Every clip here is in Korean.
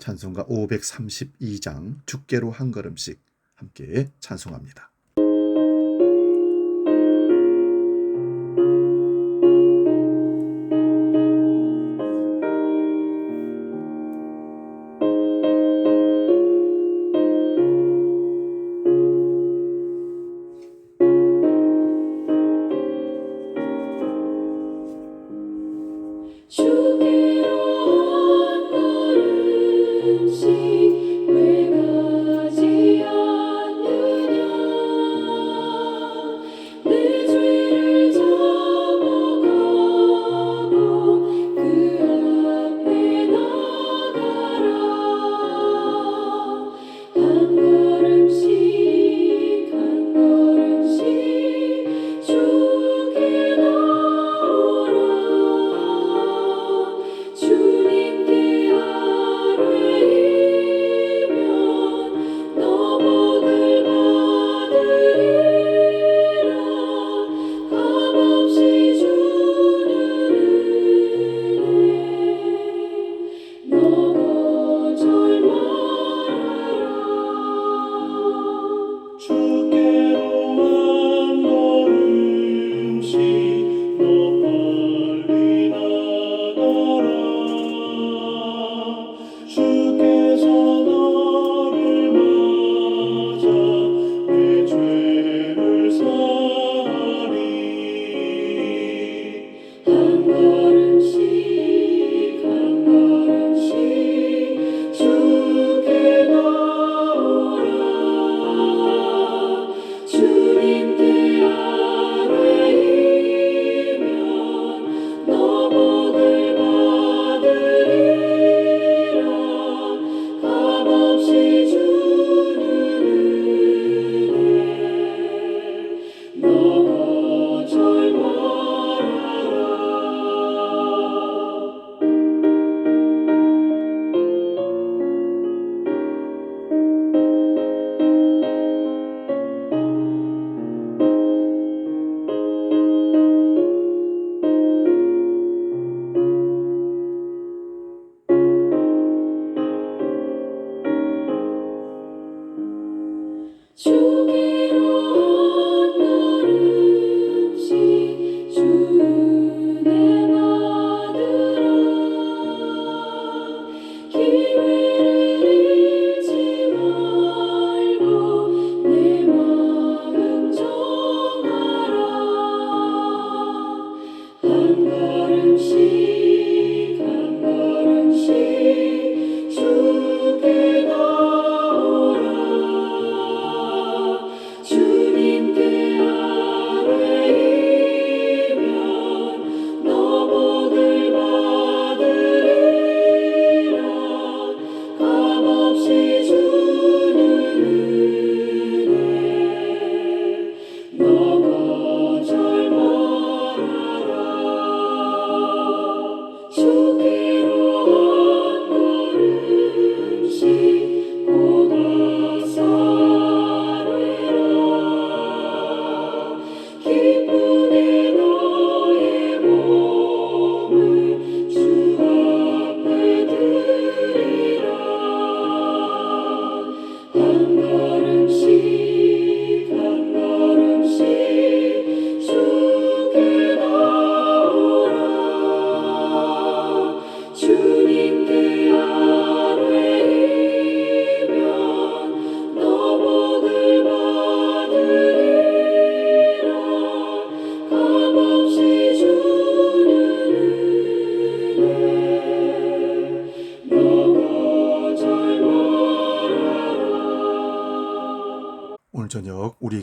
찬송가 532장 죽게로 한 걸음씩 함께 찬송합니다.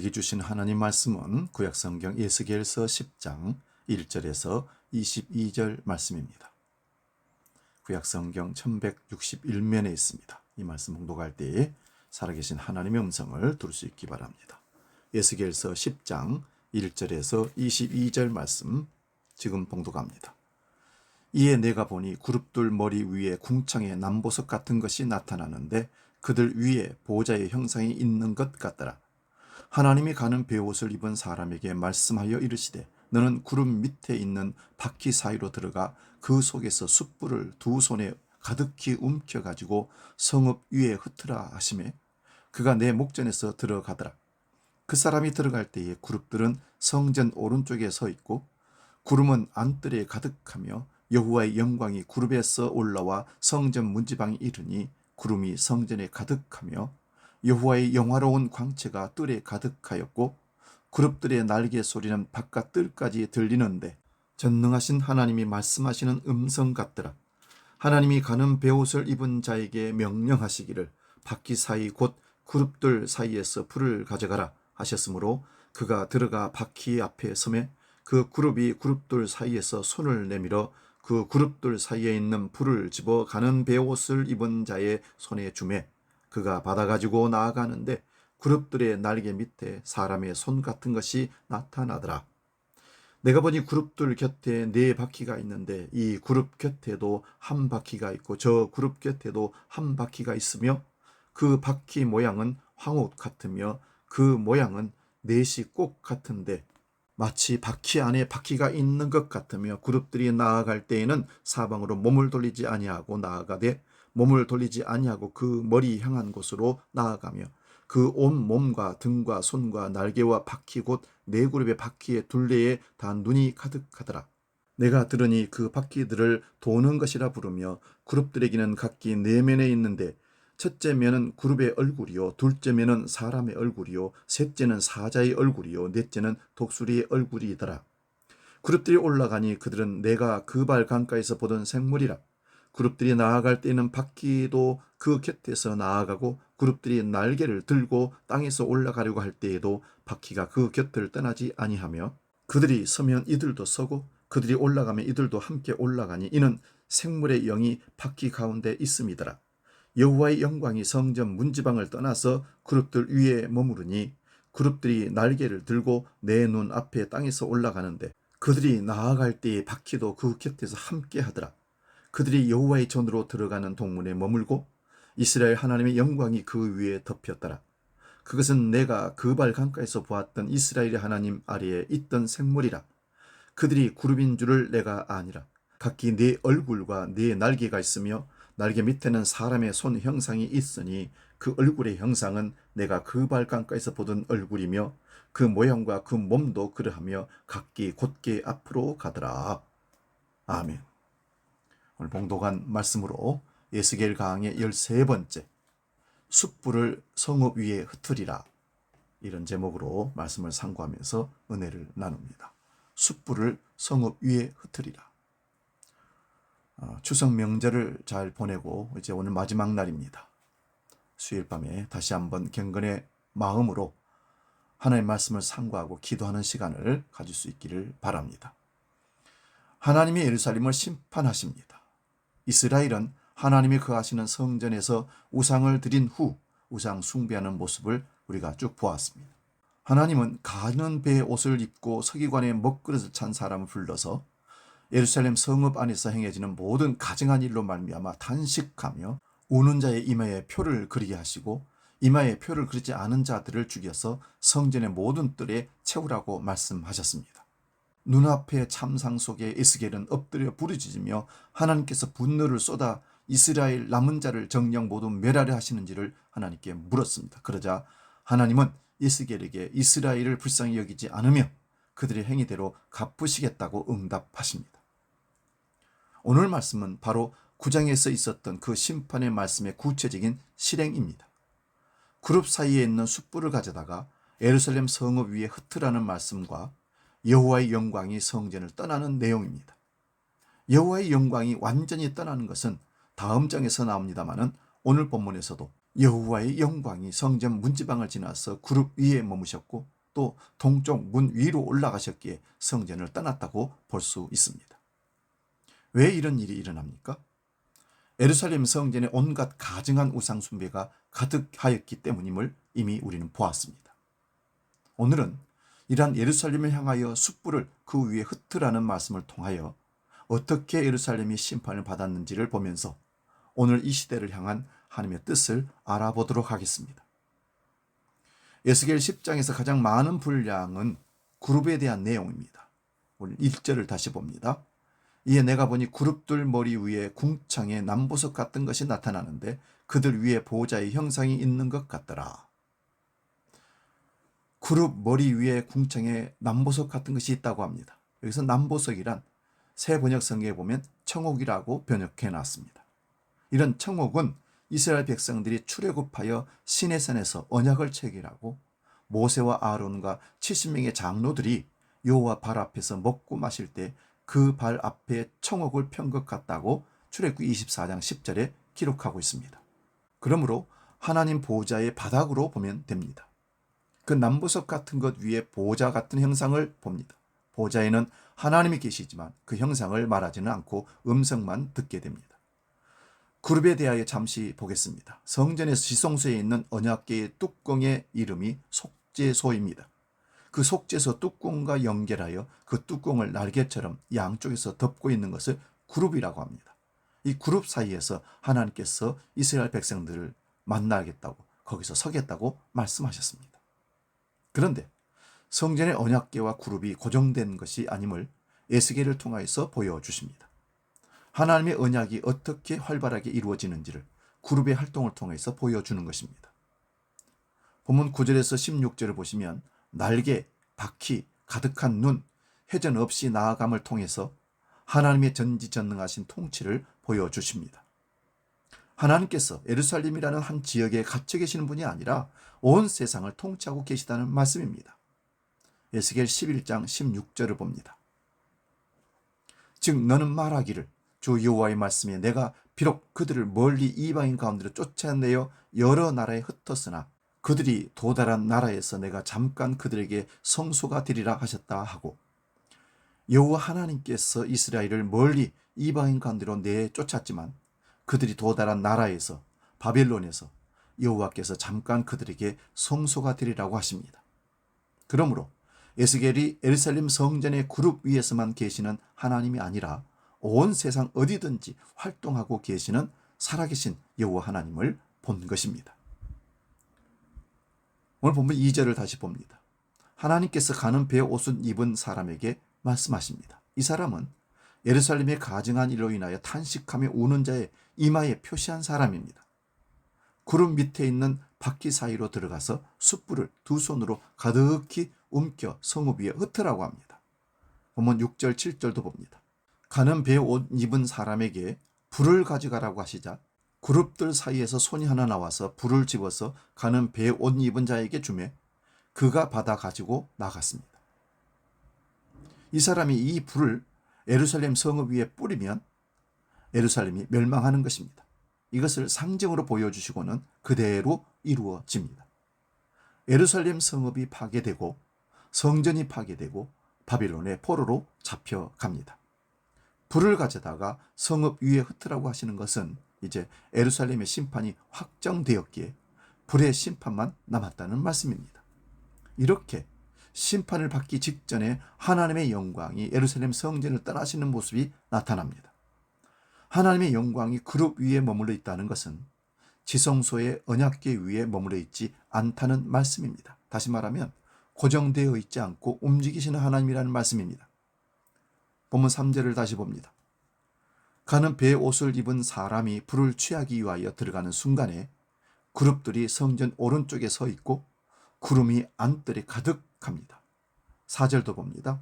우리에게 주신 하나님 말씀은 구약성경 예스겔서 10장 1절에서 22절 말씀입니다. 구약성경 1161면에 있습니다. 이 말씀 봉독할 때에 살아계신 하나님의 음성을 들을 수 있기 바랍니다. 예스겔서 10장 1절에서 22절 말씀 지금 봉독합니다. 이에 내가 보니 그룹들 머리 위에 궁창의 남보석 같은 것이 나타나는데 그들 위에 보호자의 형상이 있는 것 같더라. 하나님이 가는 베옷을 입은 사람에게 말씀하여 이르시되 너는 구름 밑에 있는 바퀴 사이로 들어가 그 속에서 숯불을 두 손에 가득히 움켜 가지고 성읍 위에 흩으라 하심에 그가 내 목전에서 들어가더라. 그 사람이 들어갈 때에 그룹들은 성전 오른쪽에 서 있고 구름은 안뜰에 가득하며 여호와의 영광이 구름에서 올라와 성전 문지방에 이르니 구름이 성전에 가득하며 여호와의 영화로운 광채가 뜰에 가득하였고 그룹들의 날개 소리는 바깥 뜰까지 들리는데 전능하신 하나님이 말씀하시는 음성 같더라. 하나님이 가는 베옷을 입은 자에게 명령하시기를 바퀴 사이 곧 그룹들 사이에서 풀을 가져가라 하셨으므로 그가 들어가 바퀴 앞에 섬에 그 그룹이 그룹들 사이에서 손을 내밀어 그 그룹들 사이에 있는 불을 집어 가는 베옷을 입은 자의 손에 주매 그가 받아가지고 나아가는데 그룹들의 날개 밑에 사람의 손 같은 것이 나타나더라. 내가 보니 그룹들 곁에 네 바퀴가 있는데 이 그룹 곁에도 한 바퀴가 있고 저 그룹 곁에도 한 바퀴가 있으며 그 바퀴 모양은 황옷 같으며 그 모양은 넷이 꼭 같은데 마치 바퀴 안에 바퀴가 있는 것 같으며 그룹들이 나아갈 때에는 사방으로 몸을 돌리지 아니하고 나아가되 몸을 돌리지 아니하고 그 머리 향한 곳으로 나아가며 그 온 몸과 등과 손과 날개와 바퀴 곧 네 그룹의 바퀴의 둘레에 다 눈이 가득하더라. 내가 들으니 그 바퀴들을 도는 것이라 부르며 그룹들에게는 각기 네 면에 있는데 첫째 면은 그룹의 얼굴이요 둘째 면은 사람의 얼굴이요 셋째는 사자의 얼굴이요 넷째는 독수리의 얼굴이더라. 그룹들이 올라가니 그들은 내가 그 발 강가에서 보던 생물이라. 그룹들이 나아갈 때는 바퀴도 그 곁에서 나아가고 그룹들이 날개를 들고 땅에서 올라가려고 할 때에도 바퀴가 그 곁을 떠나지 아니하며 그들이 서면 이들도 서고 그들이 올라가면 이들도 함께 올라가니 이는 생물의 영이 바퀴 가운데 있음이더라. 여호와의 영광이 성전 문지방을 떠나서 그룹들 위에 머무르니 그룹들이 날개를 들고 내 눈 앞에 땅에서 올라가는데 그들이 나아갈 때에 바퀴도 그 곁에서 함께 하더라. 그들이 여호와의 전으로 들어가는 동문에 머물고 이스라엘 하나님의 영광이 그 위에 덮였더라. 그것은 내가 그발 강가에서 보았던 이스라엘의 하나님 아래에 있던 생물이라. 그들이 그룹인 줄을 내가 아니라. 각기 네 얼굴과 네 날개가 있으며 날개 밑에는 사람의 손 형상이 있으니 그 얼굴의 형상은 내가 그 발 강가에서 보던 얼굴이며 그 모양과 그 몸도 그러하며 각기 곧게 앞으로 가더라. 아멘. 오늘 봉독한 말씀으로 예스겔 강의 13번째 숯불을 성읍 위에 흩으리라 이런 제목으로 말씀을 상고하면서 은혜를 나눕니다. 숯불을 성읍 위에 흩으리라. 어, 추석 명절을 잘 보내고 이제 오늘 마지막 날입니다. 수요일 밤에 다시 한번 경건의 마음으로 하나님의 말씀을 상고하고 기도하는 시간을 가질 수 있기를 바랍니다. 하나님이 예루살렘을 심판하십니다. 이스라엘은 하나님이 거하시는 성전에서 우상을 드린 후 우상 숭배하는 모습을 우리가 쭉 보았습니다. 하나님은 가는 배의 옷을 입고 서기관의 먹그릇을 찬 사람을 불러서 예루살렘 성읍 안에서 행해지는 모든 가증한 일로 말미암아 단식하며 우는 자의 이마에 표를 그리게 하시고 이마에 표를 그리지 않은 자들을 죽여서 성전의 모든 뜰에 채우라고 말씀하셨습니다. 눈앞의 참상 속에 에스겔은 엎드려 부르짖으며 하나님께서 분노를 쏟아 이스라엘 남은 자를 정령 모두 멸하려 하시는지를 하나님께 물었습니다. 그러자 하나님은 에스겔에게 이스라엘을 불쌍히 여기지 않으며 그들의 행위대로 갚으시겠다고 응답하십니다. 오늘 말씀은 바로 구장에서 있었던 그 심판의 말씀의 구체적인 실행입니다. 그룹 사이에 있는 숯불을 가져다가 예루살렘 성읍 위에 흩으라는 말씀과 여호와의 영광이 성전을 떠나는 내용입니다. 여호와의 영광이 완전히 떠나는 것은 다음 장에서 나옵니다마는 오늘 본문에서도 여호와의 영광이 성전 문지방을 지나서 그룹 위에 머무셨고 또 동쪽 문 위로 올라가셨기에 성전을 떠났다고 볼 수 있습니다. 왜 이런 일이 일어납니까? 에루살렘 성전에 온갖 가증한 우상 숭배가 가득하였기 때문임을 이미 우리는 보았습니다. 오늘은 이러한 예루살렘을 향하여 숯불을 그 위에 흩으라는 말씀을 통하여 어떻게 예루살렘이 심판을 받았는지를 보면서 오늘 이 시대를 향한 하나님의 뜻을 알아보도록 하겠습니다. 에스겔 10장에서 가장 많은 분량은 그룹에 대한 내용입니다. 오늘 1절을 다시 봅니다. 이에 내가 보니 그룹들 머리 위에 궁창에 남보석 같은 것이 나타나는데 그들 위에 보호자의 형상이 있는 것 같더라. 그룹 머리 위에 궁창에 남보석 같은 것이 있다고 합니다. 여기서 남보석이란 새 번역 성경에 보면 청옥이라고 번역해 놨습니다. 이런 청옥은 이스라엘 백성들이 출애굽하여 시내산에서 언약을 체결하고 모세와 아론과 70명의 장로들이 여호와 발 앞에서 먹고 마실 때 그 발 앞에 청옥을 편 것 같다고 출애굽 24장 10절에 기록하고 있습니다. 그러므로 하나님 보호자의 바닥으로 보면 됩니다. 그 남부석 같은 것 위에 보호자 같은 형상을 봅니다. 보호자에는 하나님이 계시지만 그 형상을 말하지는 않고 음성만 듣게 됩니다. 그룹에 대하여 잠시 보겠습니다. 성전에서 지성소에 있는 언약계의 뚜껑의 이름이 속죄소입니다. 그 속죄소 뚜껑과 연결하여 그 뚜껑을 날개처럼 양쪽에서 덮고 있는 것을 그룹이라고 합니다. 이 그룹 사이에서 하나님께서 이스라엘 백성들을 만나겠다고 거기서 서겠다고 말씀하셨습니다. 그런데 성전의 언약계와 그룹이 고정된 것이 아님을 에스겔을 통하여서 보여주십니다. 하나님의 언약이 어떻게 활발하게 이루어지는지를 그룹의 활동을 통해서 보여주는 것입니다. 본문 9절에서 16절을 보시면 날개, 바퀴, 가득한 눈, 회전 없이 나아감을 통해서 하나님의 전지전능하신 통치를 보여주십니다. 하나님께서 에루살렘이라는 한 지역에 갇혀 계시는 분이 아니라 온 세상을 통치하고 계시다는 말씀입니다. 에스겔 11장 16절을 봅니다. 즉 너는 말하기를 주 여호와의 말씀에 내가 비록 그들을 멀리 이방인 가운데로 쫓아내어 여러 나라에 흩었으나 그들이 도달한 나라에서 내가 잠깐 그들에게 성소가 되리라 하셨다 하고 여호와 하나님께서 이스라엘을 멀리 이방인 가운데로 내쫓았지만 그들이 도달한 나라에서 바벨론에서 여호와께서 잠깐 그들에게 성소가 되리라고 하십니다. 그러므로 에스겔이 에르살렘 성전의 그룹 위에서만 계시는 하나님이 아니라 온 세상 어디든지 활동하고 계시는 살아계신 여호와 하나님을 본 것입니다. 오늘 보면 2절을 다시 봅니다. 하나님께서 가는 배의 옷을 입은 사람에게 말씀하십니다. 이 사람은 예루살렘의 가증한 일로 인하여 탄식하며 우는 자의 이마에 표시한 사람입니다. 구름 밑에 있는 바퀴 사이로 들어가서 숯불을 두 손으로 가득히 움켜 성읍 위에 흩으라고 합니다. 보면 6절, 7절도 봅니다. 가는 배에 옷 입은 사람에게 불을 가져가라고 하시자 그룹들 사이에서 손이 하나 나와서 불을 집어서 가는 배에 옷 입은 자에게 주매 그가 받아 가지고 나갔습니다. 이 사람이 이 불을 에루살렘 성읍 위에 뿌리면 에루살렘이 멸망하는 것입니다. 이것을 상징으로 보여주시고는 그대로 이루어집니다. 에루살렘 성읍이 파괴되고 성전이 파괴되고 바빌론의 포로로 잡혀갑니다. 불을 가져다가 성읍 위에 흩으라고 하시는 것은 이제 에루살렘의 심판이 확정되었기에 불의 심판만 남았다는 말씀입니다. 이렇게 심판을 받기 직전에 하나님의 영광이 에루살렘 성전을 떠나시는 모습이 나타납니다. 하나님의 영광이 그룹 위에 머물러 있다는 것은 지성소의 언약궤 위에 머물러 있지 않다는 말씀입니다. 다시 말하면 고정되어 있지 않고 움직이시는 하나님이라는 말씀입니다. 본문 3절을 다시 봅니다. 가는 배의 옷을 입은 사람이 불을 취하기 위하여 들어가는 순간에 그룹들이 성전 오른쪽에 서 있고 구름이 안뜰에 가득합니다. 4절도 봅니다.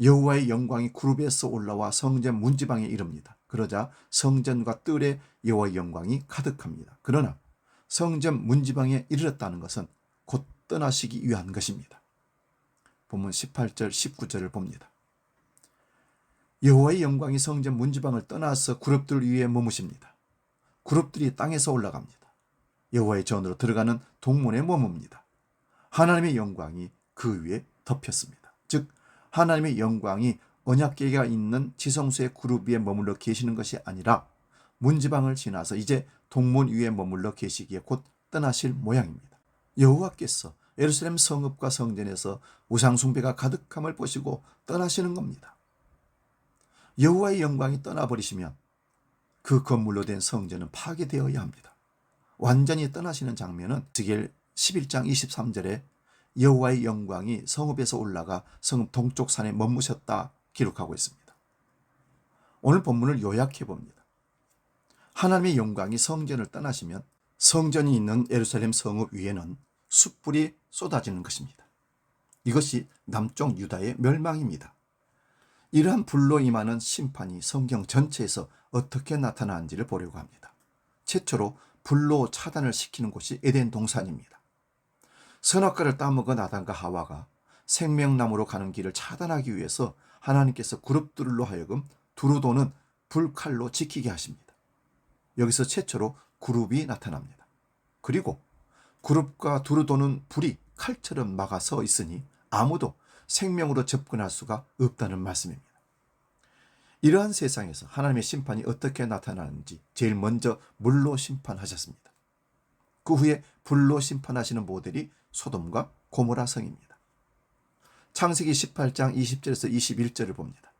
여호와의 영광이 그룹에서 올라와 성전 문지방에 이릅니다. 그러자 성전과 뜰에 여호와의 영광이 가득합니다. 그러나 성전 문지방에 이르렀다는 것은 곧 떠나시기 위한 것입니다. 본문 18절, 19절을 봅니다. 여호와의 영광이 성전 문지방을 떠나서 그룹들 위에 머무십니다. 그룹들이 땅에서 올라갑니다. 여호와의 전으로 들어가는 동문에 머뭅니다. 하나님의 영광이 그 위에 덮였습니다. 즉 하나님의 영광이 언약궤가 있는 지성소의 그룹 위에 머물러 계시는 것이 아니라 문지방을 지나서 이제 동문 위에 머물러 계시기에 곧 떠나실 모양입니다. 여호와께서 예루살렘 성읍과 성전에서 우상 숭배가 가득함을 보시고 떠나시는 겁니다. 여호와의 영광이 떠나버리시면 그 건물로 된 성전은 파괴되어야 합니다. 완전히 떠나시는 장면은 스겔 11장 23절에 여호와의 영광이 성읍에서 올라가 성읍 동쪽 산에 머무셨다 기록하고 있습니다. 오늘 본문을 요약해 봅니다. 하나님의 영광이 성전을 떠나시면 성전이 있는 예루살렘 성읍 위에는 숯불이 쏟아지는 것입니다. 이것이 남쪽 유다의 멸망입니다. 이러한 불로 임하는 심판이 성경 전체에서 어떻게 나타나는지를 보려고 합니다. 최초로 불로 차단을 시키는 곳이 에덴 동산입니다. 선악과를 따먹은 아담과 하와가 생명나무로 가는 길을 차단하기 위해서 하나님께서 그룹들로 하여금 두루 도는 불칼로 지키게 하십니다. 여기서 최초로 그룹이 나타납니다. 그리고 그룹과 두루 도는 불이 칼처럼 막아서 있으니 아무도 생명으로 접근할 수가 없다는 말씀입니다. 이러한 세상에서 하나님의 심판이 어떻게 나타나는지 제일 먼저 물로 심판하셨습니다. 그 후에 불로 심판하시는 모델이 소돔과 고모라 성입니다. 창세기 18장 20절에서 21절을 봅니다.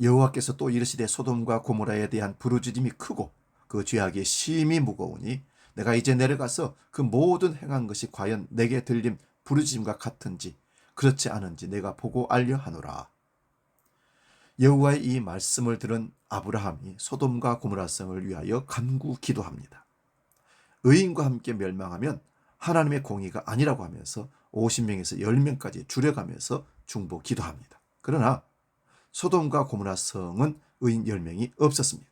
여호와께서 또 이르시되 소돔과 고모라에 대한 부르짖음이 크고 그 죄악이 심히 무거우니 내가 이제 내려가서 그 모든 행한 것이 과연 내게 들림 부르짖음과 같은지 그렇지 않은지 내가 보고 알려 하노라. 여호와의 이 말씀을 들은 아브라함이 소돔과 고모라 성을 위하여 간구 기도합니다. 의인과 함께 멸망하면 하나님의 공의가 아니라고 하면서 50명에서 10명까지 줄여가면서 중보 기도합니다. 그러나 소돔과 고모라 성은 의인 10명이 없었습니다.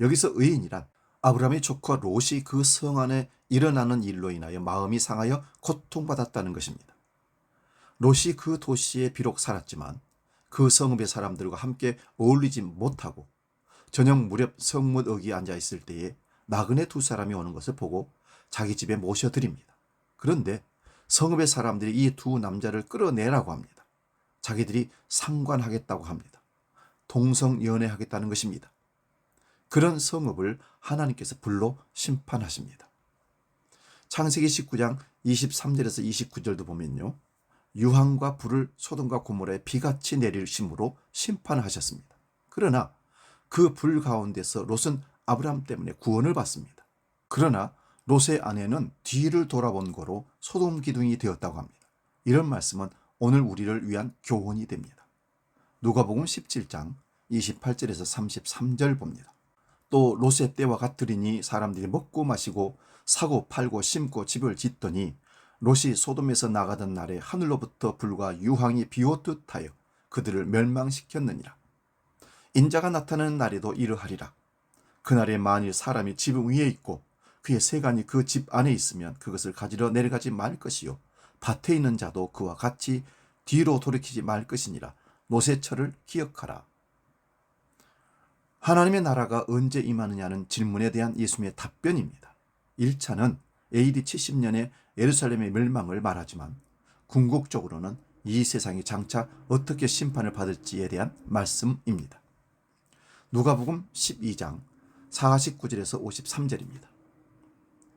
여기서 의인이란 아브라함의 조카 롯이 그 성 안에 일어나는 일로 인하여 마음이 상하여 고통받았다는 것입니다. 롯이 그 도시에 비록 살았지만 그 성읍의 사람들과 함께 어울리지 못하고 저녁 무렵 성문역이 앉아 있을 때에 나그네 두 사람이 오는 것을 보고 자기 집에 모셔드립니다. 그런데 성읍의 사람들이 이 두 남자를 끌어내라고 합니다. 자기들이 상관하겠다고 합니다. 동성 연애하겠다는 것입니다. 그런 성읍을 하나님께서 불로 심판하십니다. 창세기 19장 23절에서 29절도 보면요. 유황과 불을 소돔과 고모라에 비같이 내리심으로 심판하셨습니다. 그러나 그 불 가운데서 롯은 아브라함 때문에 구원을 받습니다. 그러나 롯의 아내는 뒤를 돌아본 거로 소돔 기둥이 되었다고 합니다. 이런 말씀은 오늘 우리를 위한 교훈이 됩니다. 누가복음 17장 28절에서 33절 봅니다. 또 롯의 때와 같으리니 사람들이 먹고 마시고 사고 팔고 심고 집을 짓더니 롯이 소돔에서 나가던 날에 하늘로부터 불과 유황이 비오듯 하여 그들을 멸망시켰느니라. 인자가 나타나는 날에도 이러하리라. 그날에 만일 사람이 집 위에 있고 그의 세간이 그 집 안에 있으면 그것을 가지러 내려가지 말 것이요 밭에 있는 자도 그와 같이 뒤로 돌이키지 말 것이니라. 롯의 철을 기억하라. 하나님의 나라가 언제 임하느냐는 질문에 대한 예수님의 답변입니다. 1차는 AD 70년에 예루살렘의 멸망을 말하지만 궁극적으로는 이 세상이 장차 어떻게 심판을 받을지에 대한 말씀입니다. 누가복음 12장 49절에서 53절입니다.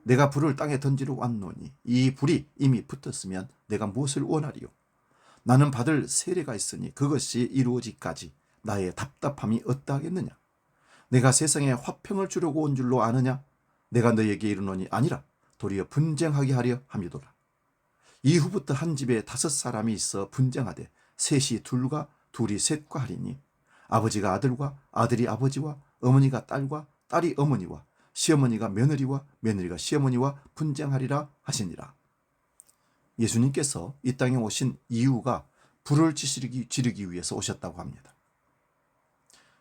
내가 불을 땅에 던지러 왔노니 이 불이 이미 붙었으면 내가 무엇을 원하리요? 나는 받을 세례가 있으니 그것이 이루어지까지 나의 답답함이 어떠하겠느냐? 내가 세상에 화평을 주려고 온 줄로 아느냐? 내가 너에게 이르노니 아니라 도리어 분쟁하게 하려 함이도라. 이후부터 한 집에 다섯 사람이 있어 분쟁하되 셋이 둘과 둘이 셋과 하리니 아버지가 아들과 아들이 아버지와 어머니가 딸과 딸이 어머니와 시어머니가 며느리와 며느리가 시어머니와 분쟁하리라 하시니라. 예수님께서 이 땅에 오신 이유가 불을 지르기, 위해서 오셨다고 합니다.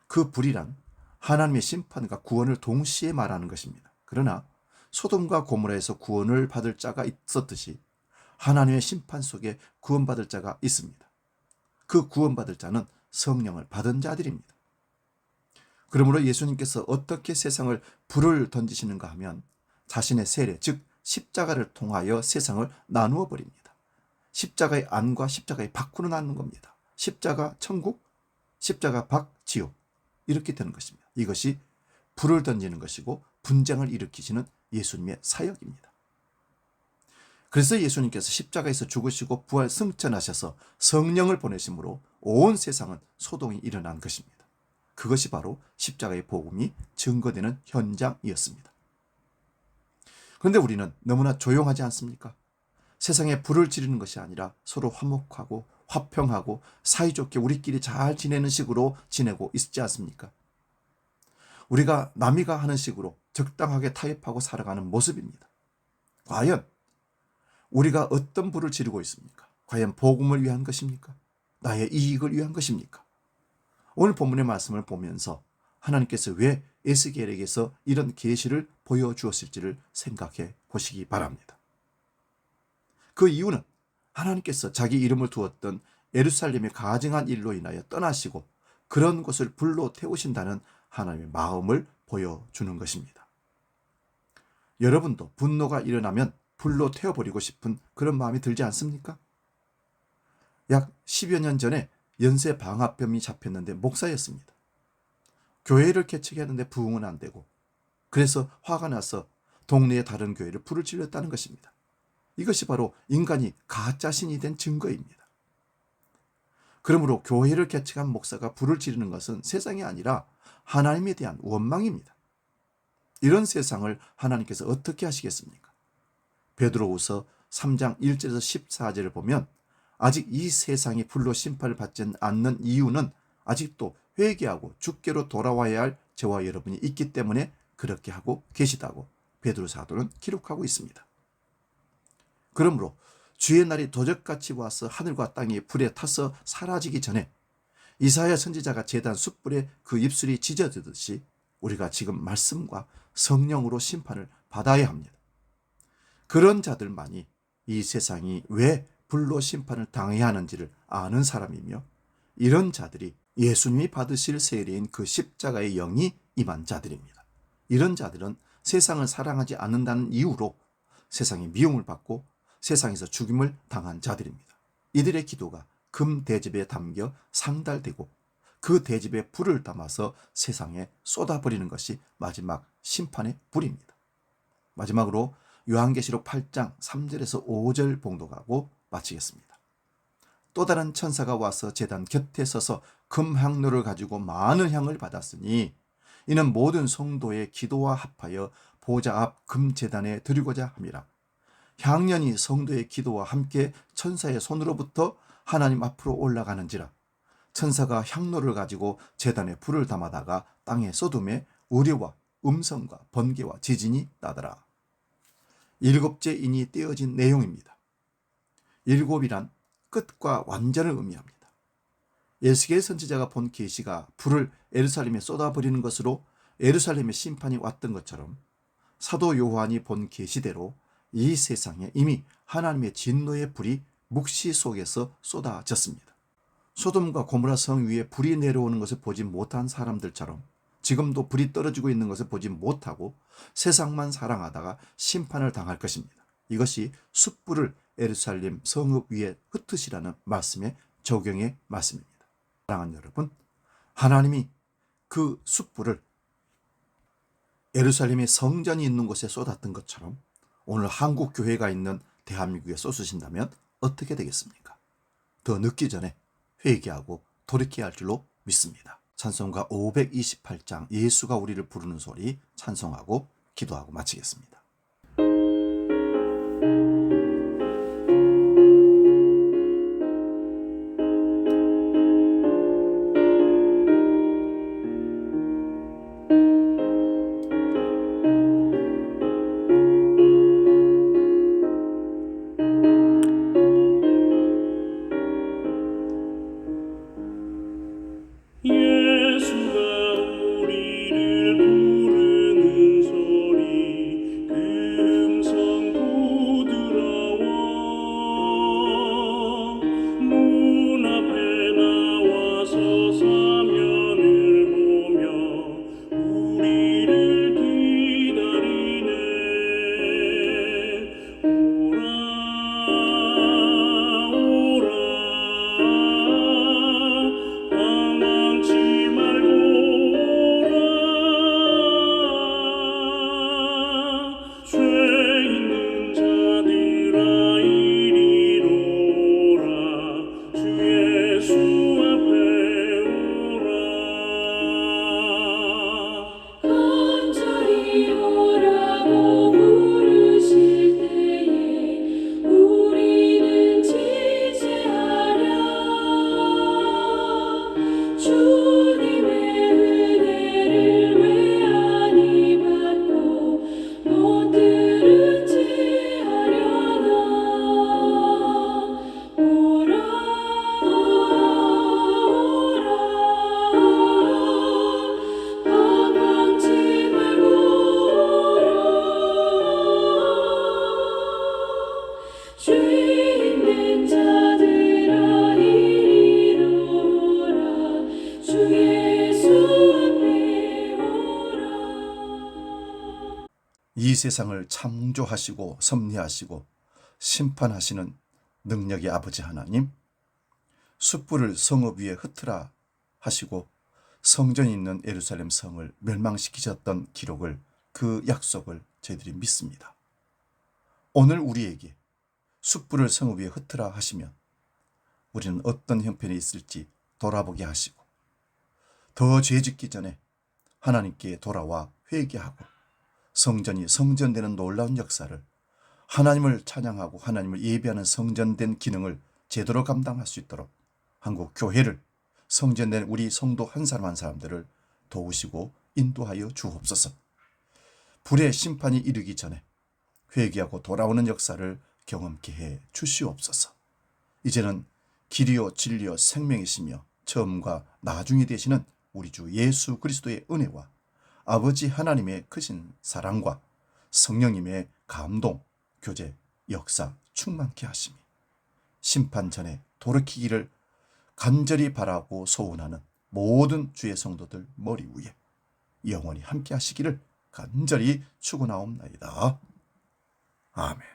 그 불이란 하나님의 심판과 구원을 동시에 말하는 것입니다. 그러나 소돔과 고모라에서 구원을 받을 자가 있었듯이 하나님의 심판 속에 구원받을 자가 있습니다. 그 구원받을 자는 성령을 받은 자들입니다. 그러므로 예수님께서 어떻게 세상을 불을 던지시는가 하면 자신의 세례, 즉 십자가를 통하여 세상을 나누어 버립니다. 십자가의 안과 십자가의 밖으로 나누는 겁니다. 십자가 천국, 십자가 밖 지옥 이렇게 되는 것입니다. 이것이 불을 던지는 것이고 분쟁을 일으키시는 예수님의 사역입니다. 그래서 예수님께서 십자가에서 죽으시고 부활 승천하셔서 성령을 보내심으로 온 세상은 소동이 일어난 것입니다. 그것이 바로 십자가의 복음이 증거되는 현장이었습니다. 그런데 우리는 너무나 조용하지 않습니까? 세상에 불을 지르는 것이 아니라 서로 화목하고 화평하고 사이좋게 우리끼리 잘 지내는 식으로 지내고 있지 않습니까? 우리가 남이가 하는 식으로 적당하게 타협하고 살아가는 모습입니다. 과연 우리가 어떤 불을 지르고 있습니까? 과연 복음을 위한 것입니까? 나의 이익을 위한 것입니까? 오늘 본문의 말씀을 보면서 하나님께서 왜 에스겔에게서 이런 계시를 보여 주었을지를 생각해 보시기 바랍니다. 그 이유는 하나님께서 자기 이름을 두었던 예루살렘에 가증한 일로 인하여 떠나시고 그런 곳을 불로 태우신다는 하나님의 마음을 보여주는 것입니다. 여러분도 분노가 일어나면 불로 태워버리고 싶은 그런 마음이 들지 않습니까? 약 10여 년 전에 연쇄 방화병이 잡혔는데 목사였습니다. 교회를 개척했는데 부흥은 안 되고 그래서 화가 나서 동네의 다른 교회를 불을 질렀다는 것입니다. 이것이 바로 인간이 가짜 신이 된 증거입니다. 그러므로 교회를 개척한 목사가 불을 지르는 것은 세상이 아니라 하나님에 대한 원망입니다. 이런 세상을 하나님께서 어떻게 하시겠습니까? 베드로후서 3장 1절에서 14절을 보면 아직 이 세상이 불로 심판을 받지 않는 이유는 아직도 회개하고 주께로 돌아와야 할 저와 여러분이 있기 때문에 그렇게 하고 계시다고 베드로 사도는 기록하고 있습니다. 그러므로 주의 날이 도적같이 와서 하늘과 땅이 불에 타서 사라지기 전에 이사야 선지자가 제단 숯불에 그 입술이 찢어지듯이 우리가 지금 말씀과 성령으로 심판을 받아야 합니다. 그런 자들만이 이 세상이 왜 불로 심판을 당해야 하는지를 아는 사람이며 이런 자들이 예수님이 받으실 세례인 그 십자가의 영이 임한 자들입니다. 이런 자들은 세상을 사랑하지 않는다는 이유로 세상의 미움을 받고 세상에서 죽임을 당한 자들입니다. 이들의 기도가 금 대접에 담겨 상달되고 그 대접에 불을 담아서 세상에 쏟아버리는 것이 마지막 심판의 불입니다. 마지막으로 요한계시록 8장 3절에서 5절 봉독하고 마치겠습니다. 또 다른 천사가 와서 제단 곁에 서서 금향로를 가지고 많은 향을 받았으니 이는 모든 성도의 기도와 합하여 보좌 앞 금제단에 드리고자 함이라. 향년이 성도의 기도와 함께 천사의 손으로부터 하나님 앞으로 올라가는지라. 천사가 향로를 가지고 제단에 불을 담아다가 땅에 쏟음에 우려와 음성과 번개와 지진이 나더라. 일곱째 인이 떼어진 내용입니다. 일곱이란 끝과 완전을 의미합니다. 예수의 선지자가 본 계시가 불을 에루살렘에 쏟아버리는 것으로 에루살렘의 심판이 왔던 것처럼 사도 요한이 본 계시대로 이 세상에 이미 하나님의 진노의 불이 묵시 속에서 쏟아졌습니다. 소돔과 고모라 성 위에 불이 내려오는 것을 보지 못한 사람들처럼 지금도 불이 떨어지고 있는 것을 보지 못하고 세상만 사랑하다가 심판을 당할 것입니다. 이것이 숯불을 에루살렘 성읍 위에 흩으시라는 말씀의 적용의 말씀입니다. 사랑하는 여러분, 하나님이 그 숯불을 예루살렘의 성전이 있는 곳에 쏟았던 것처럼 오늘 한국 교회가 있는 대한민국에 쏟으신다면 어떻게 되겠습니까? 더 늦기 전에 회개하고 돌이켜야 할 줄로 믿습니다. 찬송가 528장 예수가 우리를 부르는 소리 찬송하고 기도하고 마치겠습니다. 세상을 창조하시고 섭리하시고 심판하시는 능력의 아버지 하나님, 숯불을 성읍 위에 흩으라 하시고 성전이 있는 예루살렘 성을 멸망시키셨던 기록을 그 약속을 저희들이 믿습니다. 오늘 우리에게 숯불을 성읍 위에 흩으라 하시면 우리는 어떤 형편이 있을지 돌아보게 하시고 더 죄짓기 전에 하나님께 돌아와 회개하고 성전이 성전되는 놀라운 역사를 하나님을 찬양하고 하나님을 예배하는 성전된 기능을 제대로 감당할 수 있도록 한국 교회를 성전된 우리 성도 한 사람 한 사람들을 도우시고 인도하여 주옵소서. 불의 심판이 이르기 전에 회개하고 돌아오는 역사를 경험케 해 주시옵소서. 이제는 길이요 진리요 생명이시며 처음과 나중이 되시는 우리 주 예수 그리스도의 은혜와 아버지 하나님의 크신 사랑과 성령님의 감동, 교제, 역사 충만케 하심이 심판 전에 돌이키기를 간절히 바라고 소원하는 모든 주의 성도들 머리 위에 영원히 함께 하시기를 간절히 축원하옵나이다. 아멘.